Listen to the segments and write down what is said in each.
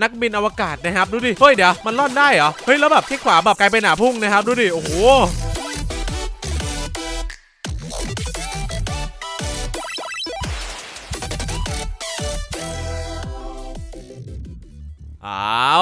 นักบินอวกาศนะครับ ดูดิ เฮ้ยเดี๋ยว มันล่อนได้เหรอ เฮ้ย แล้วแบบที่ขวาแบบกลายเป็นหนาพุ่งนะครับ ดูดิ โอ้โห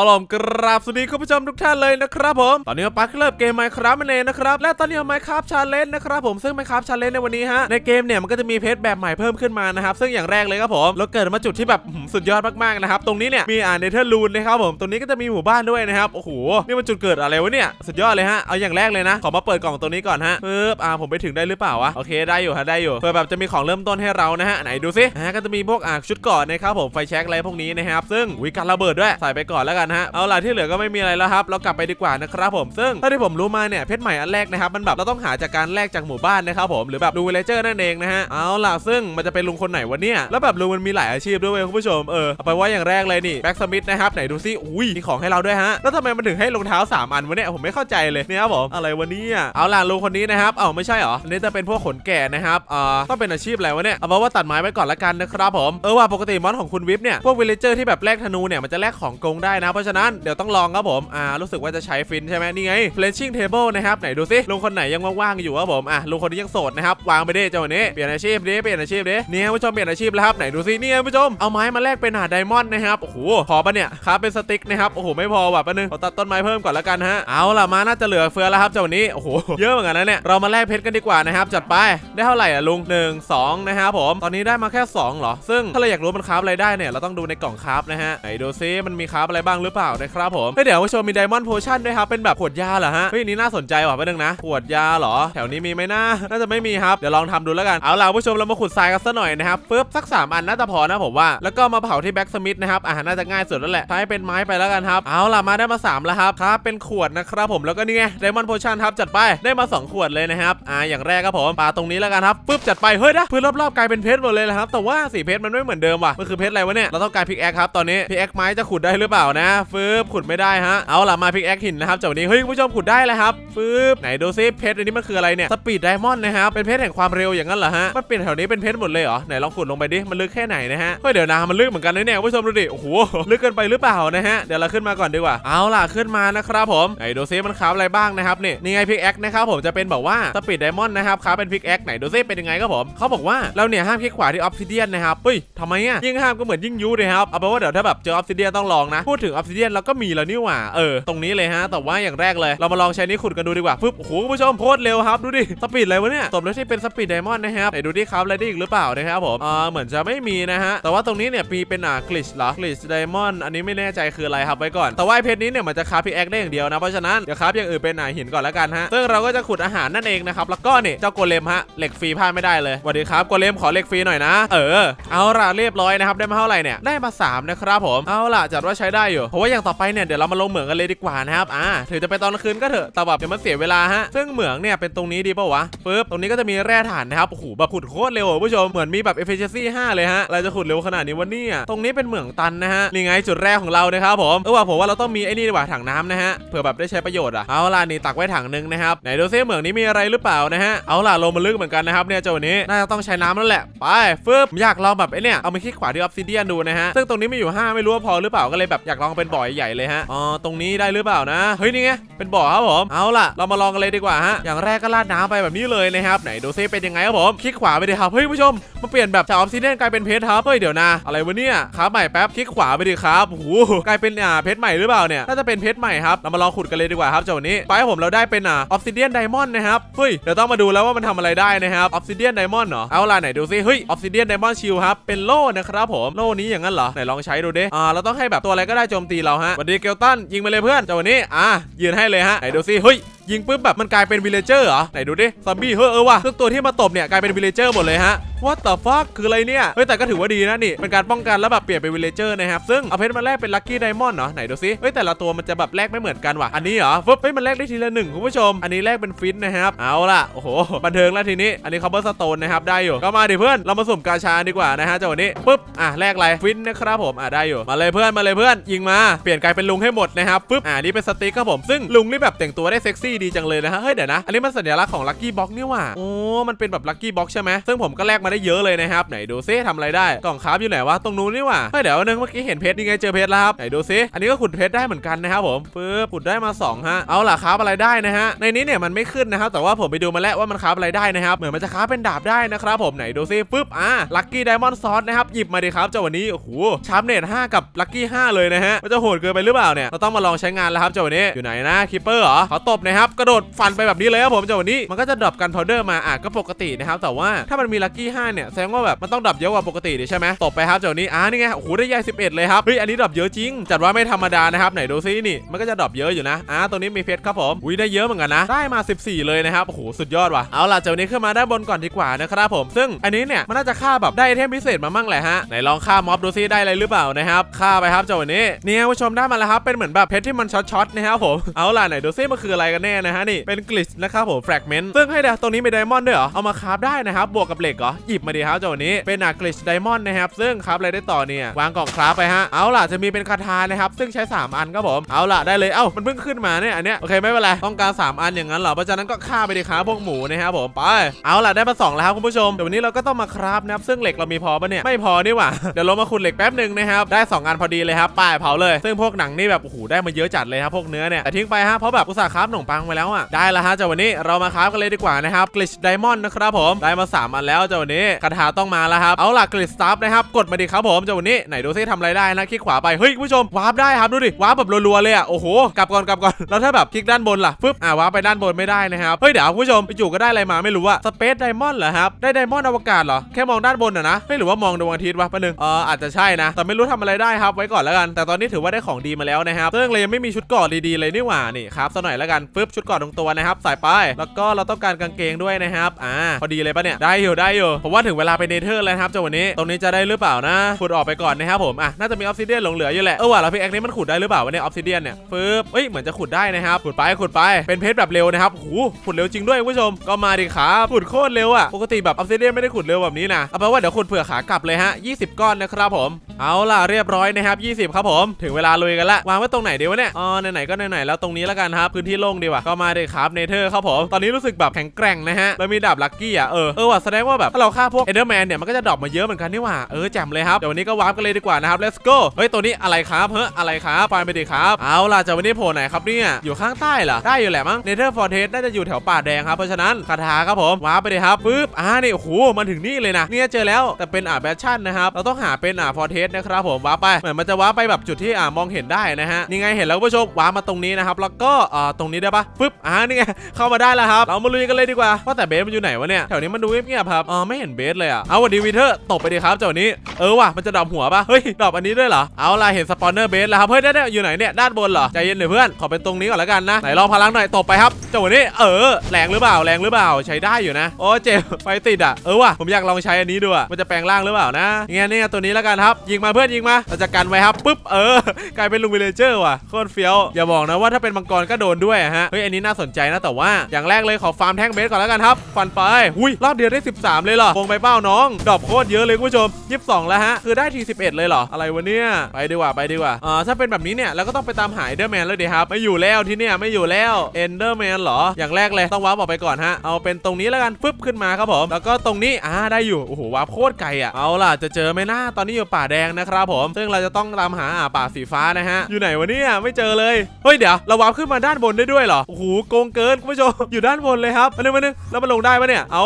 ล่ะกราบสวัสดีคุณผู้ชมทุกท่านเลยนะครับผม ตอนนี้มาปักเริ่มเกม Minecraft นั่นเองนะครับ และตอนนี้มา Minecraft Challenge นะครับผมซึ่ง Minecraft Challenge ในวันนี้ฮะ ในเกมเนี่ยมันก็จะมีเพชรแบบใหม่เพิ่มขึ้นมานะครับ ซึ่งอย่างแรกเลยครับผมเราเกิดมาจุดที่แบบสุดยอดมากๆนะครับ ตรงนี้เนี่ยมีอ่าเนเธอร์ลูนนะครับผม ตรงนี้ก็จะมีหมู่บ้านด้วยนะครับ โอ้โห นี่มันจุดเกิดอะไรวะเนี่ย สุดยอดเลยฮะ เอาอย่างแรกเลยนะ ขอมาเปิดกล่องตัวนี้ก่อนฮะปึ๊บอ่าผมไปถึงได้หรือเปล่าวะ โอเคได้อยู่ฮะได้อยู่ เพื่อแบบจะมีของเริ่มต้นให้เรานะฮะ ไหนดูสิอ่าก็จะมีพวกอ่าชุดก่อนนะครับผมไฟแช็กอะไรพวกนี้นะครับซึ่งวิการระเบิดด้วยใส่ไปก่อนแล้วกันฮะเอาล่ะที่เหลือก็ไม่มีอะไรแล้วครับเรากลับไปดีกว่านะครับผมซึ่งเท่าที่ผมรู้มาเนี่ยเพชรใหม่อันแรกนะครับมันแบบเราต้องหาจากการแลกจากหมู่บ้านนะครับผมหรือแบบดูวิลเลเจอร์นั่นเองนะฮะเอาล่ะซึ่งมันจะเป็นลุงคนไหนวะเนี่ยแล้วแบบลุงมันมีหลายอาชีพด้วยเว้ยคุณผู้ชมเออเอาไปว่าอย่างแรกเลยนี่แบ็กสมิธนะครับไหนดูซิอุ้ยมีของให้เราด้วยฮะแล้วทำไมมันถึงให้รองเท้าสามอันวะเนี่ยผมไม่เข้าใจเลยเนี่ยครับผมอะไรวะเนี่ยเอาล่ะลุงคนนี้นะครับเอ้าไม่ใช่เหรออันนี้จะเป็นพวกขนแก่นะครับอ่าต้องเป็นอาชีพอะไรวะเนี่ยเอาเป็นว่าตัดไม้ไว้ก่อนละกันนะครับผมเออว่าปกติมอนของคุณวิปเนี่ยพวกวิลเลเจอร์ที่แบบแลกธนูเนี่ยมันจะแลกของกงได้นะเราะฉะนั้นเดี๋ยวต้องลองครับผมอ่ารู้สึกว่าจะใช้ฟินใช่ไหมนี่ไง flashing table นะครับไหนดูซิลุงคนไหนยังว่างๆอยู่ครับผมอะลุงคนนี้ยังโสดนะครับวางไปดิเจ้าวันนี้เปลี่ยนอาชีพดิเปลี่ยนอาชีพดินี่ครับผู้ชมเปลี่ยนอาชีพแล้วครับไหนดูซินี่ครับผู้ชมเอาไม้มาแลกเป็นหาไดมอนด์นะครับโอ้โหพอปะเนี่ยครับเป็นสติ๊กนะครับโอ้โหไม่พอว่ะแป๊บนึงขอตัดต้นไม้เพิ่มก่อนละกันฮะเอาล่ะมาน่าจะเหลือเฟือแล้วครับเจ้าวันนี้โอ้โหเยอะเหมือนกันนะเนี่ยเรามาแลกเพชรกันดีกว่านะครับจัดไปได้เท่าไหร่อะลุงหนึ่งสองนะครับผมตอนนี้ได้มาแค่สองเหรอซึ่งถ้าเราอยากรู้มันคราฟอะไรได้เนี่ยเราต้องดูในกล่องคราฟนะฮะไหนดูซิมันมีคราฟอะไรบ้างหรือเปล่านะครับผมเฮ้ยเดี๋ยวผู้ชมมีไดมอนด์โพชั่นด้วยครับเป็นแบบขวดยาเหรอฮะเฮ้ยนนี้น่าสนใจว่ะแป๊บนึงนะขวดยาเหรอ แถวนี้มีไหมนะน่าจะไม่มีครับเดี๋ยวลองทำดูแล้วกันเอาล่ะผู้ชมเรามาขุดทรายกันซะหน่อยนะครับปึ๊บสักสามอันน่าจะพอนะผมว่าแล้วก็มาเผาที่แบ็กสมิธนะครับอ่าน่าจะง่ายสุดแล้วแหละใช้เป็นไม้ไปแล้วกันครับเอาล่ะมาได้มาสามแล้วครับครับเป็นขวดนะครับผมแล้วก็นี่ไงไดมอนด์โพชั่นครับจัดไปได้มาสองขวดเลยนะครับอ่าอย่างแรกครับผมปาตรงนี้แล้วกันครับปึ๊บจัดไปเฮ้ยนะพื้นรอบๆกลายเป็นเพชรหมดเลยนะครับแต่ว่าสีเพชรมันไม่เหมือนเดิมว่ะมันคือเพชรอะไรวะเนี่ยเราต้องการพิกแอคครับตอนนี้พิกแอคไม้จะขุดได้หรือเปล่านะฟืบขุดไม่ได้ฮะ เอาล่ะมาพิกแอคหินนะครับจากวันนี้ เฮ้ยผู้ชมขุดได้แล้วครับฟืบไหนดูซิเพชรอันนี้มันคืออะไรเนี่ย สปีดไดมอนด์นะครับ เป็นเพชรแห่งความเร็วอย่างนั้นเหรอฮะ มันเปลี่ยนแถวนี้เป็นเพชรหมดเลยเหรอ ไหนลองขุดลงไปดิ มันลึกแค่ไหนนะฮะ เฮ้ยเดี๋ยวนะ มันลึกเหมือนกันนะเนี่ยผู้ชมดูดิ โอ้โห ลึกเกินไปหรือเปล่านะฮะ เดี๋ยวเราขึ้นมาก่อนดีกว่า เอาล่ะขึ้นมานะครับผม ไหนดูซิมันคราฟอะไรบ้างนะครับนี่นี่ไงพิกแอคนะครับผมจะเป็นแบบว่าสปีดไดมอนด์นะครับคราฟเป็นพิกแอคไหนดูซิเป็นยังไงครับผมเขาบอกว่าเราเนี่ยห้ามคลิกขวาที่ออฟซิเดียนนะครับเฮ้ยทำไมอะยิ่งห้ามก็เหมือนยิ่งยุเลยครับเอาเป็นว่าเดี๋ยวถ้าแบบเจอออฟซิเดียนต้องลองนะพูดถึงออฟซิเดียนเราก็มีแล้วนี่หว่าเออตรงนี้เลยฮะ แต่ว่าอย่างแรกเลย เรามาลองใช้นี้ขุดกันดูดีกว่าปึ๊บโอ้โหคุณผู้ชมโคตรเร็วครับดูดิสปีดอะไรวะเนี่ยสมแล้วที่เป็นสปีดไดมอนด์นะครับไหนดูดิครับอะไรได้อีกหรือเปล่านะครับผมอ่าเหมือนจะไม่มีนะฮะแต่ว่าตรงนี้เนี่ยมีเป็นอ่ากลิชเหรอกลิชไดมอนด์อันนี้ไม่แน่ใจคืออะไรครับไว้ก่อนแต่ว่าไอเพชรนี้เนี่ยมันจะคราฟพิกแอคได้อย่างเดียวนะเพราะฉะนั้นเดี๋ยวคราฟอย่างอื่นเป็นหนาหินก่อนแล้วกันฮะซึ่งเราก็จะขุดอาหารนั่นเองนะครับแล้วก็เนี่ยเจ้าโกเลมฮะเหล็กฟรีพลาดไม่ได้เลยสวัสดีครับโกเลมขอเหล็กฟรีหน่อยนะ เออ เอาล่ะเรียบร้อยนะครับได้มาเท่าไหร่เนี่ยได้มาสามนะครับผมเอาล่ะจัดว่าใช้ได้อยู่เพราะว่าอย่างต่อไปเนี่ยเดี๋ยวเรามาลงเหมืองกันเลยดีกว่านะครับอ่าถึงจะไปตอนกลางคืนก็เถอะแต่แบบเดี๋ยวมันเสียเวลาฮะซึ่งเหมืองเนี่ยเป็นตรงนี้ดีป่าวะปึ๊บตรงนี้ก็จะมีแร่ถ่านนะครับโอ้โหแบบขุดโคตรเร็วคุณผู้ชมเหมือนมีแบบ efficiency 5เลยฮะเราจะขุดเร็วขนาดนี้วันนี้ตรงนี้เป็นเหมืองตันนะฮะนี่ไงจุดแรกของเรานะครับผมเออว่าผมว่าเราต้องมีไอ้นี่ดีกว่าถังน้ำนะฮะเผื่อแบบได้ใช้ประโยชน์อะเอาล่ะนี่ตักไว้ถังหนึงนะครับไหนดูซิเหมืองนี้มีอะไรหรือเปล่านะฮะเอาล่ะลงมาลึกเหมือนกันนะครับเนี่ยเจ้าวันนี้น่าจะต้องใช้น้ำแล้วแหละไปฟึบอยากลองแบบไอ้เนี่ยเอามาคลิกขวาที่ออฟซิเดียนดูนะฮะซึ่งตรงนี้มีอยู่ 5 ไม่รู้ว่าพอหรือเปล่าก็เลยแบบอยากลองเป็นบ่อใหญ่เลยฮะอ๋อตรงนี้ได้หรือเปล่านะเฮ้ยนี่ไงเป็นบ่อครับผมเอาล่ะ เรามาลองกันเลยดีกว่าฮะอย่างแรกก็ราดน้ำไปแบบนี้เลยนะครับไหนดูซิเป็นยังไงครับผมคลิกขวาไปดิครับเฮ้ยผู้ชมมาเปลี่ยนแบบจากออฟซิเดียนกลายเป็นเพชรครับเฮ้ยเดี๋ยวนะอะไรวะเนี่ยครับใหม่แป๊บคลิกขวาไปดิครับโอ้โหกลายเป็นอ่าเพชรใหม่หรือเปล่าเนี่ยน่าจะเป็นเพชรใหม่ครับเรามาลองขุดกันเลยดีกว่าครับเจ้าวันนี้ไปผมเราได้เป็นอ่าออฟซิเดียนไดมอนด์นะครับเฮ้ยเดี๋ยวต้องมาดูแล้วว่ามันทำอะไรได้นะครับออฟซิเดียนไดมอนด์เหรอเอาล่ะไหนดูซิเฮ้ยออฟซิเดียนไดมอนด์ชิลครับเป็นโล่นะครับผมโล่นี้อย่างนั้นเหรอไหนลองใช้ดูดิอ่าเราต้องให้แบบตัวอะไรก็ได้โจมตีเราฮะสวัสดีเกลตันยิงมาเลยเพื่อนเจ้าวันนี้อะยืนให้เลยฮะไหนดูซิเฮ้ย ยิงปุ๊บแบบมันกลายเป็นวิลเลเจอร์เหรอไหนดูดิซอมบี้เฮ้ยเออว่ะทุกตัวที่มาตบเนี่ยกลายเป็นวิลเลเจอร์หมดเลยฮะ What the fuck คืออะไรเนี่ยเฮ้ยแต่ก็ถือว่าดีนะนี่เป็นการป้องกันแล้วแบบเปลี่ยนเป็นวิลเลเจอร์นะครับซึ่งเอาเพชรมาแลกเป็นลัคกี้ไดมอนด์เหรอไหนดูซิเฮ้ยแต่ละตัวมันจะแบบแลกไม่เหมือนกันว่ะอันนี้เหรอฟึบเฮ้ยมันแลกได้ทีละหนึ่งคุณผู้ชม อันนี้แลกเป็นฟินนะครับเอาล่ะโอ้โหบันเทิงแล้วทีนี้อันนี้คาร์บอนสโตนนะครับได้อยู่ก็มาดิเพื่อนเรามาสุ่มกาชาดีกว่านะฮะเจ้าวันนี้ปุ๊บอะแลกอะไรฟินนะครับผมอะได้อยู่มาเลยเพื่อนมาเลยเพื่อนยิงมาเปลี่ยนกลายเป็นลุงให้หมดนะครับปุ๊บอะนี่เป็นสติ๊กครับผมซึ่งลุงนี่แบบแต่งตัวได้เซ็กซี่ดีจังเลยนะฮะเฮ้ยเดี๋ยวนะ อันนี้มันสัญลักษณ์ของลัคกี้บ็อกนี่ว่าโอ้มันเป็นแบบลัคกี้บ็อกใช่ไหมซึ่งผมก็แลกมาได้เยอะเลยนะครับไหนดูซิทำอะไรได้กล่องคราฟอยู่ไหนวะตรงนู้นนี่ว่าเฮ้ยเดี๋ยวนึงเมื่อกี้เห็นเพชรนี่ไงเจอเพชรแล้วครับไหนดูซิอันนี้ก็ขุดเพชรได้เหมือนกันนะครับผมปึ๊บขุดได้มาสองฮะเอาล่ะคราฟอะไรได้นะฮะในนี้เนี่ยมันไม่ขึ้นนะครับแต่ว่าผมไปดูมาแล้วว่ามันคราฟอะไรได้นะครับเหมือนมันจะคราฟเป็นดาบได้นะครับผมไหนดูซิปึ๊บอะลัคกี้ไดมอนด์ซอสนะครับหยิบมาดิครับเจ้าวันนี้โอ้โหชาร์ปเนต5กับลัคกี้5เลยนะฮะมันจะโหดเกินไปหรือเปล่าเนี่ยเราต้องมาลองใช้งานแล้วครับเจ้าวันนี้อยู่ไหนนะคิปเปอร์เหรอขาตบนะครับกระโดดฟันไปแบบนี้เลยครับผมเจ้าวันนี้มันก็จะดรอปกันพาวเดอร์มาอะก็ปกตินะครับแต่ว่าถ้ามันมีลัคกี้5เนี่ยแสดงว่าแบบมันต้องดรอปเยอะกว่าปกติดิใช่ไหมตบไปครับเจ้าวันนี้อ่านี่ไงโอ้โหได้ใหญ่11 เลยครับเฮ้ยอันนี้ดรอปเยอะจริง จัดว่าไม่ธรรมดานะครับไหนดูซินี่มันก็จะดรอปเยอะอยู่นะอ่าตัวนี้มีเพชรครับผมอุ้ยได้เยอะเหมือนกันนะได้มา 14 เลยนะครับโอ้โหสุดยอดว่ะเอาล่ะเจ้าวันนี้ขึ้นมาด้านบนก่อนดีกว่านะครับผมซึ่งอันนี้เนี่ยมันน่าจะฆ่าแบบได้ไอเทมพิเศษมามั่งแหละฮะไหนลองฆ่าม็อบดูซิได้อะไรหรือเปล่านะครับฆ่าไปครับจ้าวันนี้เนี่ยผู้ชมได้มาแล้วครับเป็นเหมือนแบบเพชรที่มันช็อตๆนะครับผมเอาล่ะไหนดูซิมันคืออะไรกันแน่นะฮะนี่เป็นกลิชนะครับผมแฟกเมนต์ซึ่งให้ดี๋ยวตรงนี้มีไดมอนด์ด้วยเหรอเอามาคราฟได้นะครับบวกกับเหล็กเหรอหยิบมาดีครับเจ้านี้เป็นอะกลิชไดมอนด์นะครับซึ่งคราฟอะไรได้ต่อเนี่ยวางกล่องคราฟไปฮะเอาล่ะจะมีเป็นคาถานะครับซึ่งใช้ 3 อันครับผมเอาล่ะได้เลยเอ้ามันเพิ่งขึ้นมาเนี่ยอันเนี้ยโอเคไม่เป็นไรต้องการ 3 อันอย่างนั้นเหรอเพราะฉะนั้นก็ฆ่าไปดีครับพวกหมูนะครับผมไปเอาล่ะได้มาสองแล้วครับคุณผู้ชมเดี๋ยววันนี้เราก็ต้องมาคราฟนะครับซึ่งเหล็กเรามีพอปะเนี่ยไม่พอนี่หว่าเดี๋ยวเรามาขุดเหล็กแป๊บหนึ่งนะครับได้ 2 อันพอดีเลยครับไป้ายเผาเลย ซึ่งพวกหนังนี่แบบโอ้โหได้มาเยอะจัดเลยครับพวกเนื้อเนี่ยแต่ทิ้งไปฮะเพราะแบบอุตส่าห์คราฟขนมปังไปแล้วอะได้แล้วฮะเจ้าวันนี้เรามาคราฟกันเลยดีกว่านะครับกลิชไดมอนด์นะครับผมได้มา3อันแล้วเจ้าวันนี้คาถาต้องมาแล้วครับเอาล่ะกลิชสตาร์นะครับกดมาดิครับผมเจ้าวันนี้ไหนดูซิทำอะไรได้นะคลิกขวาไปเฮ้ยผู้ชมวาร์ปได้ครับดูดิวาร์ปแบบรัวๆเลยอะโอ้โหกลับก่อนกลับก่อนแล้วถ้าแบบคลิกด้านบนล่ะปึ๊บอะวาร์ปไปด้านบนไม่ได้นะครับเฮ้ยเดี๋ยวผู้ชมไปจู่ก็ได้อะไรมาไม่รู้อะสเปซไดมอนด์เหรอครับได้ไดมอนด์อวกาศเหรอแค่มองด้านบนอะนะไม่หรือว่ามองดวงอาทิตย์วะปะหนึ่งเอออาจจะใช่นะ แต่ไม่รู้ทำอะไรได้ครับไว้ก่อนแล้วกัน แต่ตอนนี้ถือว่าได้ของดีมาแล้วนะครับซึ่งเลยยังไม่มีชุดเกราะดีๆเลยนี่หว่านี่ครับสักหน่อยแล้วกันปึ๊บชุดเกราะตรงตัวนะครับใส่ไป แล้วก็เราต้องการกางเกงด้วยนะครับอ่าพอดีเลยปะเนี่ยได้อยู่ได้อยู่ผมว่าถึงเวลาไปเนเธอร์แล้วครับเจ้าวันนี้ตรงนี้จะได้หรือเปล่านะขุดออกไปก่อนนะครับผมอะน่าจะมีออฟซิเดียนหลงเหลืออยู่แหละเออว่ะแล้วพี่แอ็กนี้มันขุดได้หรือเปล่าวะเนี่ยออฟซิเดียนเนี่ยปึ๊บเอ้ยเหมือนจะขุดได้นะครับขุดไปขุดไปเป็นเพชรแบบเร็วนะครับโอ้โหขุดเร็วจริงด้วยคุณผู้ชมก็มาดิครับขุดโคตรเร็วอะปกติแบบออฟซิเดียนไม่ได้ขุดเร็วแบบนี้นะเอาเป็นว่าเดี๋ยวขุดเผื่อขากลับเลยฮะ20 ก้อนนะครับผม เอาล่ะเรียบร้อยนะครับ20 ครับผม ถึงเวลาลุยกันละวางไว้ตรงไหนดีวะเนี่ยอ๋อไหนๆก็ไหนๆแล้วตรงนี้แล้วกันครับพื้นที่โล่งดีว่ะก็มาเดิครับเนเธอร์ครับผมตอนนี้รู้สึกแบบแข็งแกร่งนะฮะแล้วมีดาบลัคกี้อะเออเออว่ะแสดงว่าแบบถ้าเราฆ่าพวกเอเดอร์แมนเนี่ยมันก็จะดรอปมาเยอะเหมือนกันนี่หว่าเออแจ่มเลยครับเดี๋ยววันนี้ก็วาร์ปกันเลยดีกว่านะครับ let's go เฮ้ยตัวนี้อะไรครับเฮ้ยอะไรครับไปไปดิครับเอาล่ะจะวันนี้โผล่ไหนครับเนี่ยอยู่ข้างใต้เหรอได้อยู่แหละมั้งเนเธอร์ฟอร์เทสน่าจะอยู่แถวป่าแดงครับเพราะฉะนั้นคาถาครับผมวาร์ปไปเลยครับปึ๊บอ่านี่โอ้โหมาถึงนี่เลยนะเนี่ยเจอแล้วแต่เป็นอ่าแบชชั่นนะครับเราต้องหาเป็นอ่าฟอร์เทสนะครับผมว้าไปเหมือนมันจะว้าไปแบบจุดที่อ่ามองเห็นได้นะฮะนี่ไงเห็นแล้วคุณผู้ชมว้ามาตรงนี้นะครับแล้วก็อ่าตรงนี้ได้ปะปึ๊บอ่านี่ไงเข้ามาได้แล้วครับเรามาลุยกันเลยดีกว่าว่าแต่เบสมันอยู่ไหนวะเนี่ยแถวนี้มันดูเงียบๆครับอ๋อไม่เห็นเบสเลยอะเอาวันดีวีเทอร์ตบไปดีครับเจ้านี้เออว่ะมันจะดรอปหัวปะเฮ้ยดรอปอันนี้ด้วยเหรอเอาล่ะเห็นสปอนเนอร์เบสแล้วครับเฮ้ยได้ๆอยู่ไหนเนี่ยด้านบนเหรอใจเย็นหน่อยเพื่อนขอเป็นตรงนี้ก่อนแล้วกันนะไหนลองพลังหน่อยตบไปครับเจ้านี้เออแรงหรือเปล่าแรงหรือเปล่าใช้ได้อยู่นะโอ้เจ็บไฟติดอะเออว่ะผมอยากลองใช้อันนี้ดูอะมันจะแปลงร่างหรือเปล่านะงไงเนี่ตัวนี้ล้วกันครับยิงมาเพื่อนยิงมาเราจะกันไว้ครับปุ๊บเออกลายเป็นลุงวิลเลเจอร์ว่ะโคตรเฟี้ยวอย่าบอกนะว่าถ้าเป็นมังกรก็โดนด้วยฮะเฮ้ยอันนี้น่าสนใจนะแต่ว่าอย่างแรกเลยขอฟาร์มแท่งเบสก่อนแล้วกันครับฟันไปหุยรอบเดียวได้ 13 เลยเหรอคงไปเป้าน้อง ดอปโคตรเยอะเลยคุณผู้ชม 22 แล้วฮะคือได้ที11 เลยเหรออะไรวะเนี่ยไปดีกว่าไปดีกว่าอ่าถ้าเป็นแบบนี้เนี่ยเราก็ต้องไปตามหาเดอร์แมนแล้วดีครับไม่อยู่แล้วที่เนี่ยไม่อยู่แล้วเอนเดอร์แมนเหรออย่างแรกเลยต้องวาร์ปออกไปก่อนฮะเอาเป็นตรงนี้แล้วกันฟึบขึ้นมาครับผมแล้วก็ตรงนี้อ่าได้อยู่โอ้โหวาร์ปโคตรไกลอะเอาล่ะจะเจอไหมนะตอนนี้อยู่ป่าแดงนะครับผม ซึ่งเราจะต้องตามหาอ่าป่าสีฟ้านะฮะ อยู่ไหนวะเนี่ยไม่เจอเลย เฮ้ยเดี๋ยวเราวาร์ปขึ้นมาด้านบนได้ด้วยเหรอ โอ้โหโกงเกินคุณผู้ชม อยู่ด้านบนเลยครับมาหนึ่งมาหนึ่งแล้วมันลงได้ปะเนี่ย เอา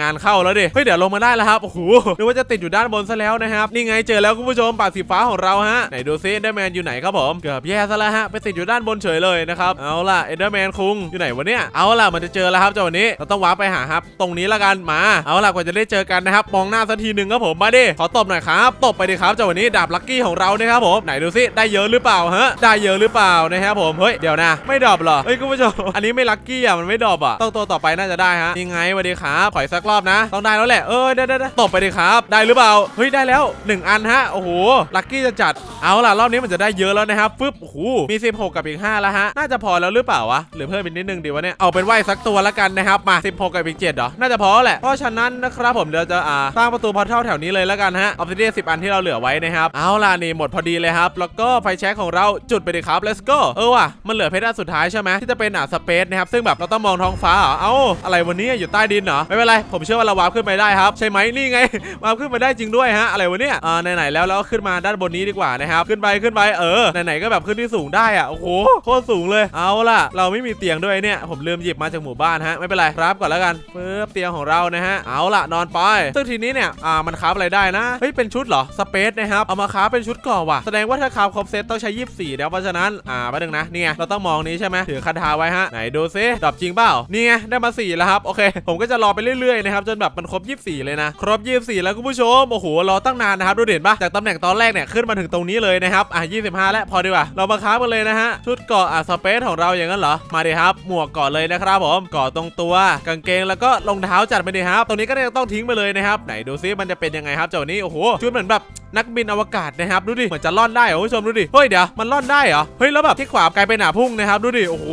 งานเข้าแล้วดิ เฮ้ยเดี๋ยวลงมาได้แล้วครับ โอ้โห นึกว่าจะติดอยู่ด้านบนซะแล้วนะครับ นี่ไงเจอแล้วคุณผู้ชมป่าสีฟ้าของเราฮะ ไหนดูซิเอเดอร์แมนอยู่ไหนครับผม เกือบแย่ซะแล้วฮะ ไปติดอยู่ด้านบนเฉยเลยนะครับ เอาล่ะเอเดอร์แมนคุงอยู่ไหนวะเนี่ย เอาล่ะมันจะเจอแล้วครับเจ้าวันนี้ เราต้องวาร์ปไปหาครับ ตรงนี้ละกันมา เอาล่ะกว่าจะได้เจอกันนะครับ มองหน้าสักทีหนึ่งครับผม มาดิ ขอตบหน่อยครับ ตบไปดิครับเจ้าวันนี้ดาบลัคกี้ของเรานะครับผมไหนดูซิได้เยอะหรือเปล่าฮะได้เยอะหรือเปล่านะครับผมเฮ้ยเดี๋ยวนะ ไม่ดรอปหรอเฮ้ยคุณผู้ชมอันนี้ไม่ลัคกี้อะมันไม่ดรอปอะต้องตัวต่อไปน่าจะได้ฮะยังไงสวัสดีครับขออีกสักรอบนะ ต้องได้แล้วแหละเออได้ได้ได้ตบไปดิครับ ได้หรือเปล่าเฮ้ยได้แล้วหนึ่งอันฮะโอ้โหลัคกี้จะจัดเอาล่ะรอบนี้มันจะได้เยอะแล้วนะครับฟึ๊บโอ้โหมี 16 กับอีก5แล้วฮะน่าจะพอแล้วหรือเปล่าวะหรือเพิ่มอีกนิดนึงดีวะเนี่ยเอาเป็นว่าอีกสักตัวละกันนะครับมา 16 กับอีก7เหรอน่าจะพอแหละเพราะฉะนั้นนะครับผมเดี๋ยวจะอ่าสร้างประตูพอร์ทัลแถวนี้เลยละกันฮะออฟซิเดีย10อันที่เราเหลือไว้นะครับ เอาล่ะนี่หมดพอดีเลยครับ แล้วก็ไฟแช็กของเราจุดไปดิครับ let's go เออว่ะมันเหลือเพชรอันสุดท้ายใช่ไหมที่จะเป็นอะสเปซนะครับซึ่งแบบเราต้องมองท้องฟ้าเหรอเอ้าอะไรวันนี้อยู่ใต้ดินเหรอไม่เป็นไรผมเชื่อว่าเราวาร์ปขึ้นไปได้ครับ ใช่ไหมนี่ไงวาร์ปขึ้นมาได้จริงด้วยฮะอะไรวะเนี่ยอ่าไหนๆแล้วเราก็ขึ้นมาด้านบนนี้ดีกว่านะครับขึ้นไปขึ้นไปเออไหนๆก็แบบขึ้นที่สูงได้อะโอ้โหโคตรสูงเลยเอาล่ะ เราไม่มีเตียงด้วยเนี่ย ผมลืมหยิบมาจากหมู่บ้านฮะไม่เป็นไรครับก่อนแล้วกันปึ๊บเตียงของเรานะฮะเอาล่ะนอนไปซึ่งทีนี้เนี่ยอ่ามันคราฟอะไรได้นะเฮ้ยเป็นชุดเหรอสเปซนะครับ เอามาคราเป็นชุดก่อว่ะ แสดงว่าถ้าคราครบเซตต้องใช้ 24 แล้วเพราะฉะนั้น อ่าแป๊บนึงนะเนี่ยเราต้องมองนี้ใช่ไหมถือคาถาไว้ฮะ ไหนดูซิดรอปจริงเปล่านี่ไงได้มา4แล้วครับ โอเค ผมก็จะรอไปเรื่อยๆนะครับจนแบบมันครบ 24 เลยนะ ครบ 24 แล้วคุณผู้ชม โอ้โห รอตั้งนานนะครับ ดูเด่นปะจากตำแหน่งตอนแรกเนี่ยขึ้นมาถึงตรงนี้เลยนะครับ อะ 25 แล้วพอดีกว่า เรามาครากันเลยนะฮะ ชุดเกาะอะสเปซของเราอย่างนั้นเหรอ มาดิครับ หมวกก่อนเลยนะครับผมเกาะตรงตัว กางเกงแล้วก็รองเท้าจัดไปดิครับ ตรงนี้ก็ยังต้องทิ้งไปเลยนะครับ ไหนดูซิมันจะเป็นยังไงครับเจ้านี้ โอ้โห ชุดเหมือนแบบ นักบินอวกาศนะครับดูดิเหมือนจะล่อนได้เหรอคุณผู้ชมดูดิเฮ้ยเดี๋ยวมันล่อนได้เหรอเฮ้ยแล้วแบบที่ขวากลายเป็นหนาพุ่งนะครับดูดิโอ้โห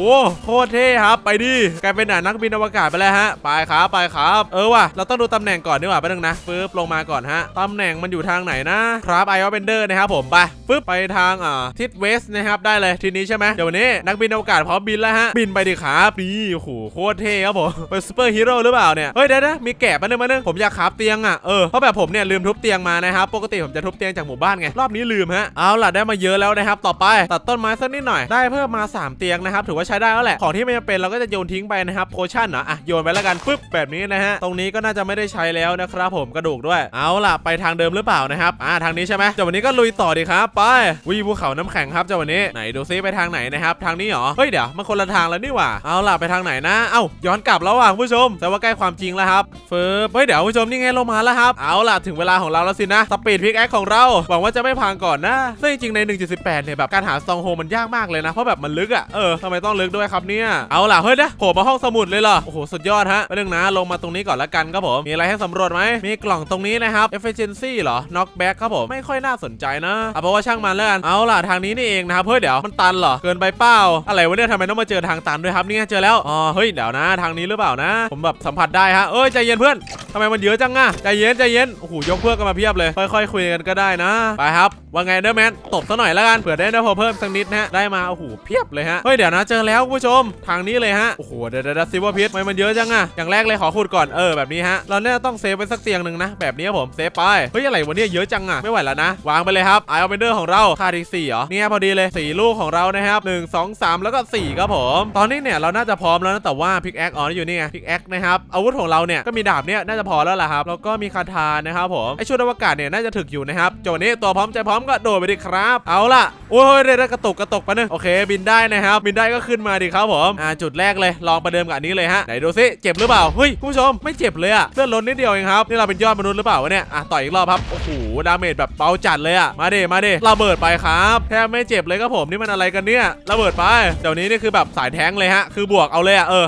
โคตรเท่ครับไปดิกลายเป็นหนานักบินอวกาศไปแล้วฮะไปครับไปครับเออว่ะเราต้องดูตำแหน่งก่อนดีกว่าไปบนึงนะปึ๊บลงมาก่อนฮะตำแหน่งมันอยู่ทางไหนนะครับไอออเบนเดอร์นะครับผมไปปึ๊บไปทางอ่าทิศเวสนะครับได้เลยทีนี้ใช่ไหมเดี๋ยววันนี้นักบินอวกาศพร้อมบินแล้วฮะบินไปดิครับนี่โอ้โหโคตรเท่ครับผมเป็นซูเปอร์ฮีโร่หรือเปล่าเนี่ยเฮ้ยเดี๋ยวนะมีแกะมาหนึ่งมาหนึ่งผมอยากขาบเตียงอะเออเพราะแบบผมเนี่ยลืมทุบเตียงมานะครับปกติผมจะทุบเตียงจากหมู่บ้านไง รอบนี้ลืมฮะ เอาล่ะได้มาเยอะแล้วนะครับ ต่อไปตัดต้นไม้สักนิดหน่อย ได้เพิ่มมา 3 เตียงนะครับ ถือว่าใช้ได้แล้วแหละ ของที่ไม่จำเป็นเราก็จะโยนทิ้งไปนะครับโพชั่นเหรออะโยนไปแล้วกันปึ๊บแบบนี้นะฮะ ตรงนี้ก็น่าจะไม่ได้ใช้แล้วนะครับผมกระดูกด้วย เอาล่ะไปทางเดิมหรือเปล่านะครับ อ่าทางนี้ใช่ไหมเจ้าวันนี้ก็ลุยต่อดีครับ ไปวิภูเขาน้ำแข็งครับเจ้าวันนี้ไหนดูซิไปทางไหนนะครับ ทางนี้เหรอ เฮ้ยเดี๋ยวมันคนละทางแล้วนี่หว่า เอาล่ะไปทางไหนนะ เอ้าย้อนกลับแล้วว่ะผู้ชม แต่ว่าใกล้ความจริงแล้วครับเฟิร์เฮ้ยเดี๋ยวผู้ชมนี่ไงลงมาแล้วครับ เอาล่ะถึงเวลาของเราแล้วสินะสปีดพิกแอคของเรา หวังว่าจะไม่พังก่อนนะ ซึ่งจริงใน 1.18 เนี่ยแบบการหาซองโฮมันยากมากเลยนะ เพราะแบบมันลึกอะ่ะ เออทำไมต้องลึกด้วยครับเนี่ย เอาล่ะ เฮ้ยนะโผล่มาห้องสมุดเลยเหรอ โอ้โห สุดยอดฮะไปเรื่งนะ ลงมาตรงนี้ก่อนละกันครับผม มีอะไรให้สำรวจไหม มีกล่องตรงนี้นะครับ efficiency เหรอ knockback ครับผม ไม่ค่อยน่าสนใจนะเอาเป็นว่าช่างมันแล้วกัน เอาล่ะ ทางนี้นี่เองนะครับ เฮ้ยเดี๋ยวมันตันเหรอ เกินไปเปล่า อะไรวะเนี่ยทำไมต้องมาเจอทางตันด้วยครับเนี่ย เจอแล้ว อ๋อ เฮ้ย เดี๋ยวนะ ทางนี้หรือเปล่านะ ผมแบบสัมผัสได้ฮะเอ้ยใจเย็นเพื่อนทำไมมันเยอะจังอะใจเย็นใจเย็นโอ้โหยกเพื่อนกันมาเพียบเลยค่อยๆคุยกันก็ได้นะ ไปครับ ว่าไงเดอร์แมนตบซะหน่อยแล้วกันเผื่อได้ได้พอเพิ่มสักนิดนะฮะได้มาโอ้โหเพียบเลยฮะเฮ้ยเดี๋ยวนะเจอแล้วคุณผู้ชมทางนี้เลยฮะโอ้โหเดี๋ยวเดี๋ยวซิวพิษไมมันเยอะจังอะอย่างแรกเลยขอขุดก่อนเออแบบนี้ฮะเราเนี่ยต้องเซฟไว้สักเตียงหนึ่งนะแบบนี้ผมเซฟไปเฮ้ยอะไรวะเนี่ยเยอะจังอะไม่ไหวแล้วนะ วางไปเลยครับไอออเบนเดอร์ของเราคาที่สี่เหรอเนี่ยพอดีเลยสี่ลูกของเรานะครับหนึ่งสองสามแล้วก็สี่ครับผมตอนนี้เนี่ยเราน่าจะพร้อมแล้วนะแต่ว่าพิกแอคอ๋ออยู่นี่ไงพิกแอคนะครับอาวุธของเราเนี่ยก็มีดาบเนี่ยน่าจะพอแล้วล่ะครับแล้วก็มีคาถานะครับผมไอชุดอวกาศเนี่ยน่าจะถึกอยู่นะครับโจนี้ตัวพร้อมใจพร้อมก็โดดไปดิครับ เอาล่ะโอ้ยเดี๋ยวกระตุกกระตุกไปนึงโอเค บินได้นะครับ บินได้ก็ขึ้นมาดิครับผมอ่าจุดแรกเลยลองประเดิมกับอันนี้เลยฮะไหนดูซิเจ็บหรือเปล่าเฮ้ยคุณผู้ชมไม่เจ็บเลยอะเลือดล้นนิดเดียวเองครับนี่เราเป็นยอดมนุษย์หรือเปล่าวะเนี่ยอะต่อยอีกรอบครับโอ้โหดาเมจแบบเบาจัดเลยอะมาเดมาเดระเบิดไปครับแทบไม่เจ็บเลยครับผมนี่มันอะไรกันเนี่ยระเบิดไปเดี๋ยวนี้นี่คือแบบสายแท้งเลยฮะคือบวกเอาเลยอะเออ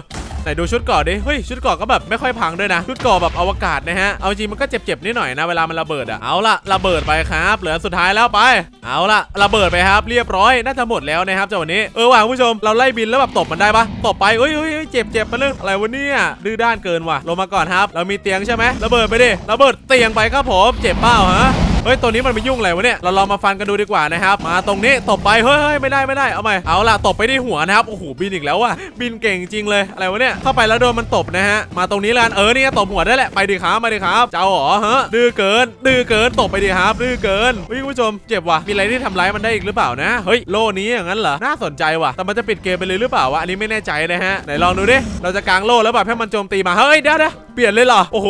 นดูชุดเก่อดิ เฮ้ย ชุดเก่อก็แบบไม่ค่อยพังด้วยนะ ชุดเก่อแบบอวกาศนะฮะ เอาจริงมันก็เจ็บๆนิดหน่อยนะเวลามันระเบิดอะเอาละระเบิดไปครับ เหลือสุดท้ายแล้วไป เอาละระเบิดไปครับเรียบร้อยน่าจะหมดแล้วนะครับเจ้าวันนี้เออว่ะคุณผู้ชมเราไล่บินแล้วแบบตบมันได้ปะตบไปเอ้ยเอ้ยเอ้ยเจ็บเจ็บมาเรื่องอะไรวะเนี่ยดื้อด้านเกินว่ะลงมาก่อนครับ เรามีเตียงใช่ไหมระเบิดไปดิระเบิดเตียงไปครับผมเจ็บเปล่าฮะ เฮ้ยตัวนี้มันไปยุ่งอะไรวะเนี่ยเราลองมาฟันกันดูดีกว่านะครับมาตรงนี้ตบไปเฮ้ยเฮ้ยไม่ได้ไม่ได้เอาใหม่เอาล่ะตบไปที่หัวนะครับโอ้โหบินอีกแล้วว่ะบินเก่งจริงเลยอะไรวะเนี่ยเข้าไปแล้วโดนมันตบนะฮะมาตรงนี้แล้วกันเออนี่ตบหัวได้แหละไปดิครับมาดิครับเจ้าเหรอฮะดื้อเกินดื้อเกินตบไปดิครับดื้อเกินเฮ้ยคุณผู้ชมเจ็บว่ะมีอะไรที่ทำร้ายมันได้อีกหรือเปล่านะเฮ้ยโล่นี้อย่างนั้นเหรอน่าสนใจว่ะแต่มันจะปิดเกมไปเลยหรือเปล่าวะอันนี้ไม่แน่ใจนะฮะไหนลองดูดิเราจะกางโล่แล้วแบบให้มันโจมตีมาเฮ้ยเดี๋ยวเดี๋ยวเปลี่ยนเลยเหรอโอ้โห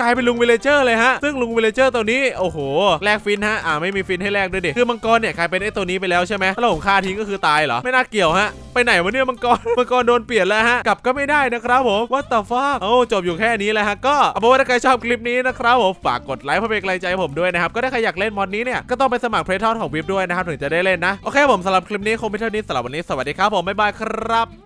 กลายเป็นลุงวิลเลเจอร์เลยฮะซึ่งลุงวิลเลเจอร์ตัวนี้โอ้โหแลกฟินฮะอ่าไม่มีฟินให้แลกด้วยดิคือมังกรเนี่ยกลายเป็นไอ้ตัวนี้ไปแล้วใช่ไหมถ้าเราผมฆ่าทิ้งก็คือตายเหรอไม่น่าเกี่ยวฮะไปไหนวะเนี่ยมังกรมังกรโดนเปลี่ยนแล้วฮะกลับก็ไม่ได้นะครับผม What the fuck โอ้จบอยู่แค่นี้แหละฮะก็เอาเป็นว่าถ้าใครชอบคลิปนี้นะครับผมฝากกดไลค์เพื่อเป็นกำลังใจผมด้วยนะครับก็ถ้าใครอยากเล่นมอดนี้เนี่ยก็ต้องไปสมัครเพลย์ทอของวิบด้วยนะครับถึงจะได้เล่นนะโอเคผมสำหรับคลิปนี้คงไม่เท่านี้สำหรับวันนี้สวัสดีครับผมบ๊ายบายครับ